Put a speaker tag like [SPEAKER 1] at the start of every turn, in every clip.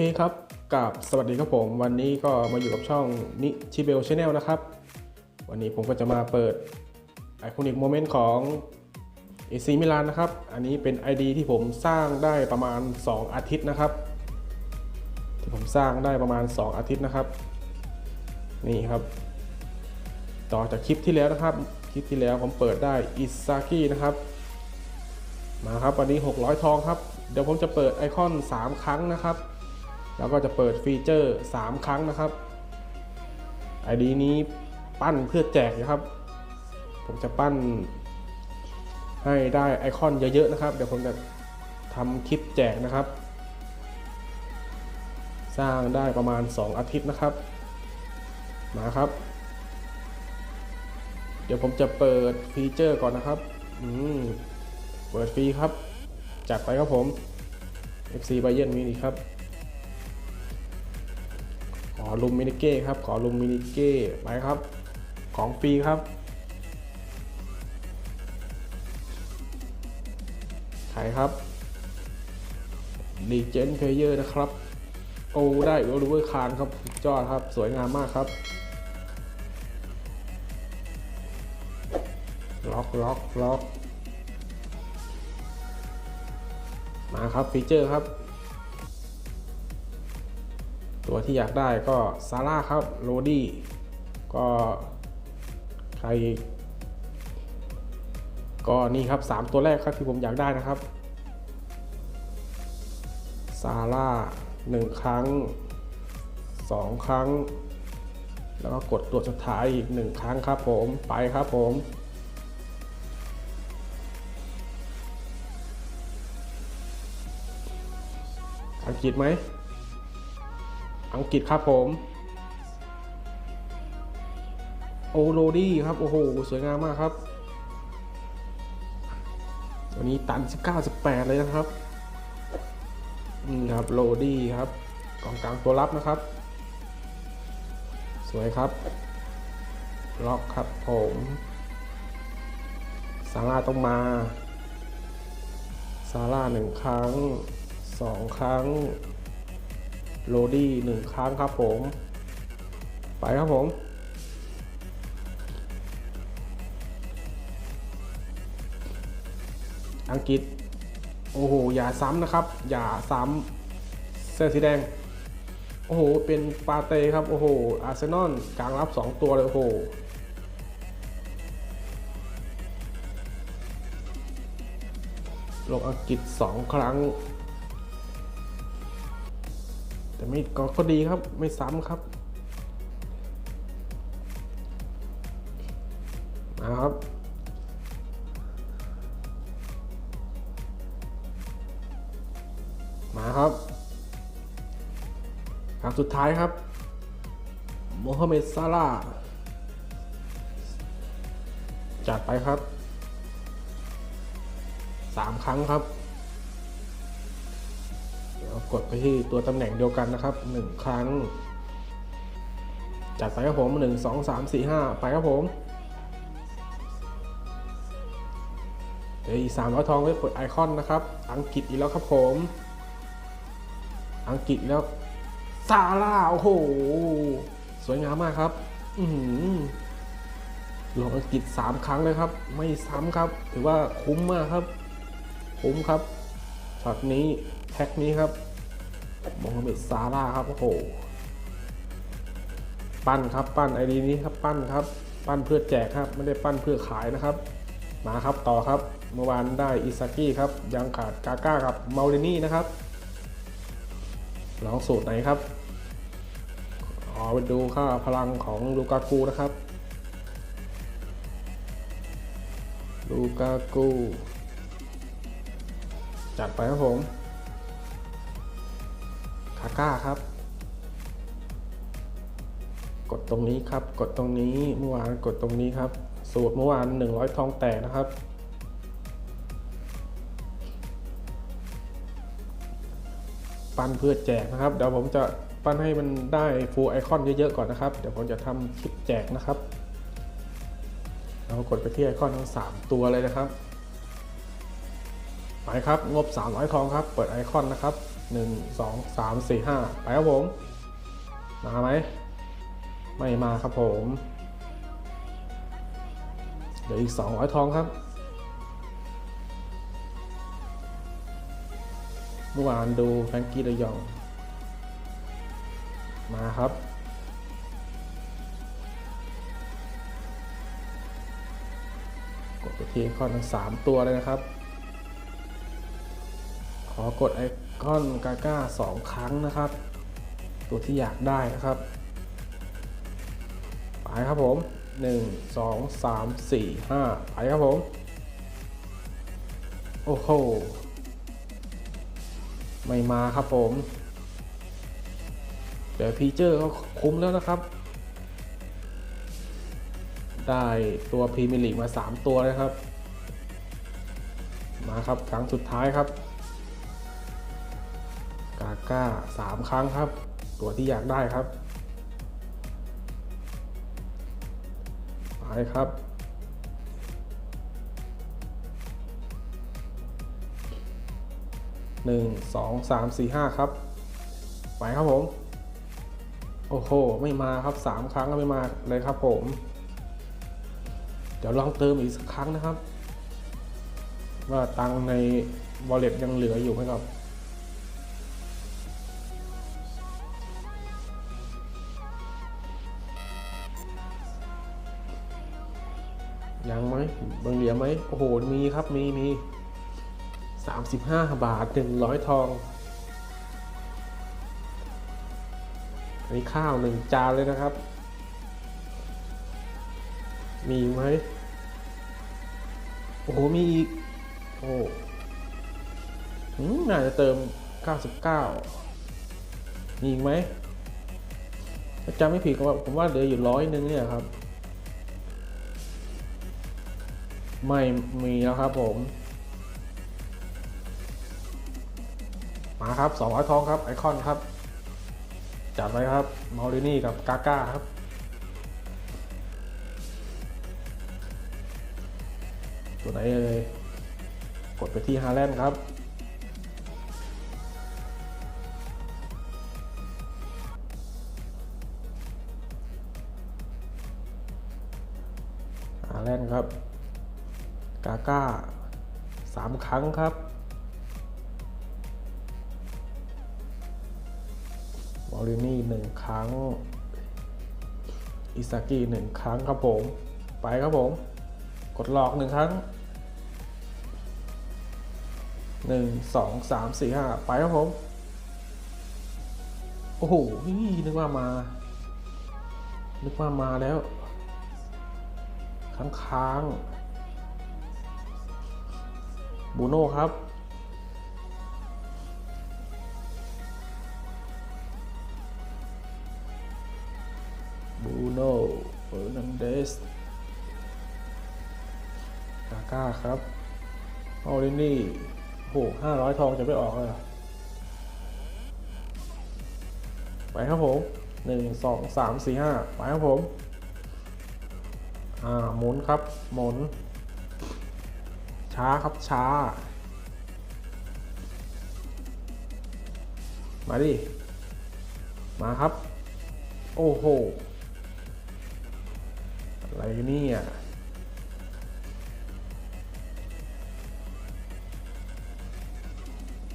[SPEAKER 1] เคครับกับสวัสดีครับผม วันนี้ก็มาอยู่กับช่องนิชิเบลชาแนลนะครับ วันนี้ผมก็จะมาเปิดไอคอนิกโมเมนต์ของ AC มิลานนะครับ อันนี้เป็น ID ที่ผมสร้างได้ประมาณ 2 อาทิตย์นะครับ ที่ผมสร้างได้ประมาณ 2 อาทิตย์นะครับ นี่ครับ ต่อจากคลิปที่แล้วนะครับ คลิปที่แล้วผมเปิดได้อิซากินะครับ มาครับวันนี้ 600 ทองครับ เดี๋ยวผมจะเปิดไอคอน 3 ครั้งนะครับ แล้วก็จะเปิดฟีเจอร์ 3 ครั้งนะครับ ID นี้ปั้นเพื่อแจกนะครับ ผมจะปั้นให้ได้ไอคอนเยอะๆนะครับ เดี๋ยวผมจะทำคลิปแจกนะครับ สร้างได้ประมาณ 2 อาทิตย์นะครับ มาครับ เดี๋ยวผมจะเปิดฟีเจอร์ก่อนนะครับอืมเปิดฟรีครับ จัดไปครับผม FC บ a เย r n มินิครับ ขอลุมมินิเก้ครับ ขอลุมมินิเก้ไปครับ ของฟรีครับขายครับดีเจนเพเยอร์นะครับ โอ้ได้โอรูเวอร์คานครับสุดยอดครับ สวยงามมากครับ ล็อกล็อกล็อก มาครับฟีเจอร์ครับ ตัวที่อยากได้ก็ซาร่าครับโรดี้ก็ใคร ก็นี่ครับ 3 ตัวแรกครับที่ผมอยากได้นะครับซาร่า1 ครั้ง 2 ครั้ง แล้วก็กดตัวสุดท้ายอีก 1 ครั้งครับผมไปครับผมอังกฤษไหม อังกฤษครับผม โอโรดี้ครับ โอ้โห สวยงามมากครับตัวนี้ตัน 19 18 เลยนะครับนี่ครับโรดี้ครับกองกลางตัวรับนะครับ สวยครับ ล็อกครับผมซาร่าต้องมาซาร่าหนึ่งครั้งสองครั้ง โรดี้หนึ่งครั้งครับผม ไปครับผมอังกฤษ โอ้โห อย่าซ้ำนะครับ อย่าซ้ำเสื้อสีแดง โอ้โห เป็นปาเต้ครับ โอ้โห อาร์เซนอลกลางรับ 2 ตัวเลย โอ้โห ลงอังกฤษ 2 ครั้ง แต่ไม่ก็ก็ดีครับ ไม่ซ้ำครับนะครับมาครับครั้งสุดท้ายครับโมฮัมเหม็ดซาร่าจัดไปครับสามครั้งครับ กดไปที่ตัวตำแหน่งเดียวกันนะครับหนึ่งครั้ง จัดไปครับผมหนึ่งสองสามสี่ห้าไปครับผมเดี๋ยวอีสามร้อยทองไว้เปิดไอคอนนะครับ อังกฤษอีกแล้วครับผม อังกฤษแล้วซาร่าโอ้โห สวยงามมากครับ อือหือลงอังกฤษ3ครั้งเลยครับ ไม่ซ้ำครับ ถือว่าคุ้มมากครับ คุ้มครับช็อตนี้แท็กนี้ครับ โมฮัมเหม็ดซาร่าครับโอ้โหปั้นครับปั้นไอดีนี้ครับปั้นครับ ปั้นเพื่อแจกครับไม่ได้ปั้นเพื่อขายนะครับ มาครับต่อครับเมื่อวานได้อิซากิครับยังขาดกาก้ากับเมาลินี่นะครับลองสูตรไหนครับอ๋อไปดูค่าพลังของลูกากูนะครับลูกากูจัดไปครับผมาก้าครับ กดตรงนี้ครับ กดตรงนี้เมื่อวานกดตรงนี้ครับ สูตรเมื่อวาน 100 ทองแตกนะครับ ปั้นเพื่อแจกนะครับ เดี๋ยวผมจะปั้นให้มันได้ฟูลไอคอนเยอะๆก่อนนะครับ เดี๋ยวผมจะทำคลิปแจกนะครับ เรากดไปที่ไอคอนทั้ง 3 ตัวเลยนะครับ ไปครับ งบ 300 ทองครับ เปิดไอคอนนะครับหนึ่งสองสามสี่ห้าไปครับผม มาไหม ไม่มาครับผมเหลืออีกสองร้อยทองครับ เมื่อวานดูแฟรงกี้เดยอง มาครับกดไปที่ไอคอนทั้งสามตัวเลยนะครับ อกดไอคอนกาก้าสองครั้งนะครับ ตัวที่อยากได้นะครับ ไปครับผม 1 2 3 4 5 ไปครับผม โอ้โห ไม่มาครับผมเดี๋ยวพีเจอร์ก็คุ้มแล้วนะครับได้ตัวพรีเมียร์ลีกมา 3 ตัวเลยครับ มาครับ ครั้งสุดท้ายครับ กาก้าสามครั้งครับ ตัวที่อยากได้ครับไปครับหนึ่งสองสามสี่ห้าครับไปครับผม โอ้โห ไม่มาครับสามครั้งก็ไม่มาเลยครับผม เดี๋ยวลองเติมอีกสักครั้งนะครับ ว่าตังใน wallet ยังเหลืออยู่ไหมครับ ยังไหมบิ่งเหลียไหมโอ้โหมีครับมีมีสามสิบห้าบาทหนึ่งร้อยทองอันนี้ข้าวหนึ่งจานเลยนะครับ มีไหมโอ้โหมีอีกโอ้หืมน่าจะเติม 99มีอีกไหมจำไม่ผิดก็ผมว่าเหลืออยู่ร้อยหนึงเนี่ยครับ ไม่มีแล้วครับผม มาครับ200ทองครับไอคอนครับ จัดไว้ครับมารินี่กับกาก้าครับตัวไหนเลยกดไปที่ฮาแลนด์ครับ ก้าสามครั้งครับบอลินี่หนึ่งครั้ง อิซากิหนึ่งครั้งครับผม ไปครับผม กดหลอกหนึ่งครั้งหนึ่งสองสามสี่ห้าไปครับผม โอ้โหนึกว่ามา นึกว่ามาแล้ว ค้างค้าง บูโน่ครับ บูโน่เฟอร์นันเดสกาก้าครับออรินี่โหห้าร้อยทองจะไม่ออกเลยหรอไปครับผมหนึ่งสองสามสี่ห้าไปครับผม อ่าหมุนครับ หมุน ช้าครับช้า มาดิ มาครับ โอ้โห อะไรนี่ย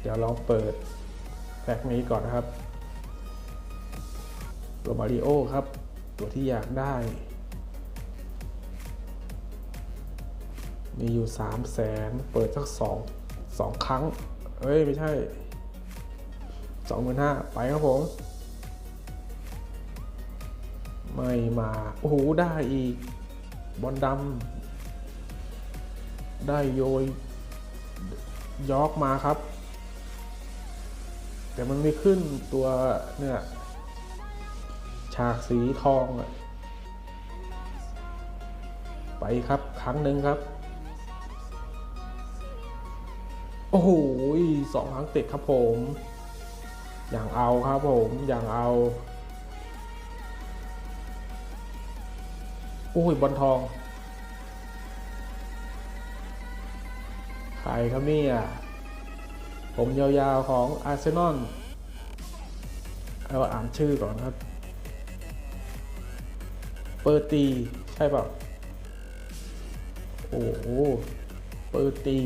[SPEAKER 1] เดี๋ยวลองเปิดแพ็กนี้ก่อนนะครับ โรมาริโอครับ ตัวที่อยากได้ มีอยู่สามแสนเปิดสักสองสองครั้ง เอ้ย ไม่ใช่สองหมื่นห้าไปครับผม ไม่มา โอ้โห ได้อีก บอลดำได้โยยยอกมาครับ แต่มันไม่ขึ้นตัวเนี่ย ฉากสีทองอะไปครับ ครั้งหนึ่งครับ โอ้โหสองครั้งติดครับผม อย่างเอาครับผม อย่างเอา โอ้ยบอลทอง ใครครับเนี่ย ผมยาวๆของอาร์เซนอลเราอ่านชื่อก่อนครับ เปอร์ตี ใช่เปล่าโอ้โห เปอร์ตี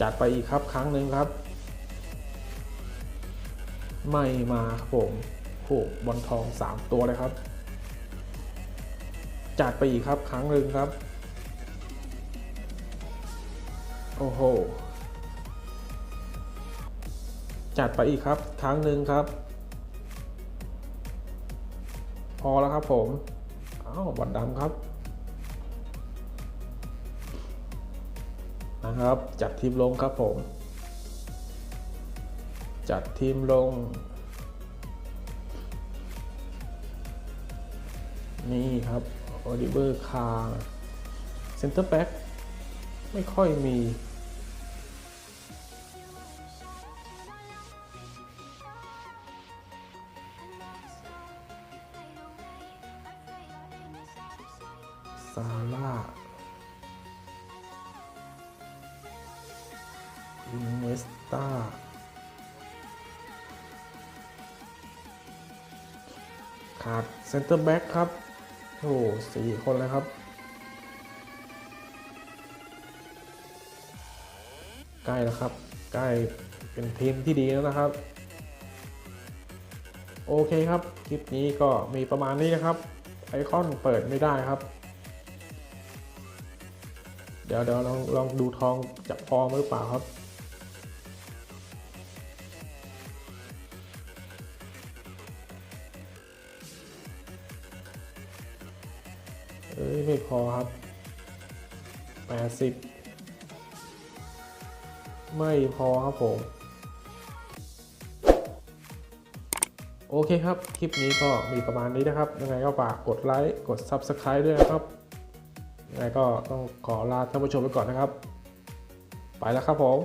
[SPEAKER 1] จัดไปอีกครับครั้งหนึ่งครับ ไม่มาครับผมโอ้บอลทอง 3 ตัวเลยครับ จัดไปอีกครับครั้งหนึ่งครับ โอ้โห จัดไปอีกครับครั้งหนึ่งครับ พอแล้วครับผม อ้าวบอลดำครับ นะครับ จัดทีมลงครับผม จัดทีมลง นี่ครับโอลิเวอร์คาร์เซนเตอร์แบ็กไม่ค่อยมี ขาดเซนเตอร์แบ็กครับ โอ้สี่คนเลยครับ ใกล้แล้วครับ ใกล้เป็นทีมที่ดีแล้วนะครับ โอเคครับ คลิปนี้ก็มีประมาณนี้นะครับ ไอคอนเปิดไม่ได้ครับ เดี๋ยวเดี๋ยวลองลองดูทองจะพอมหรือเปล่าครับ ไม่พอครับ 80 ไม่พอครับผม โอเคครับ คลิปนี้ก็มีประมาณนี้นะครับ ยังไงก็ฝากกดไลค์ กด Subscribe ด้วยนะครับ ยังไงก็ต้องขอลาท่านผู้ชมไปก่อนนะครับ ไปแล้วครับผม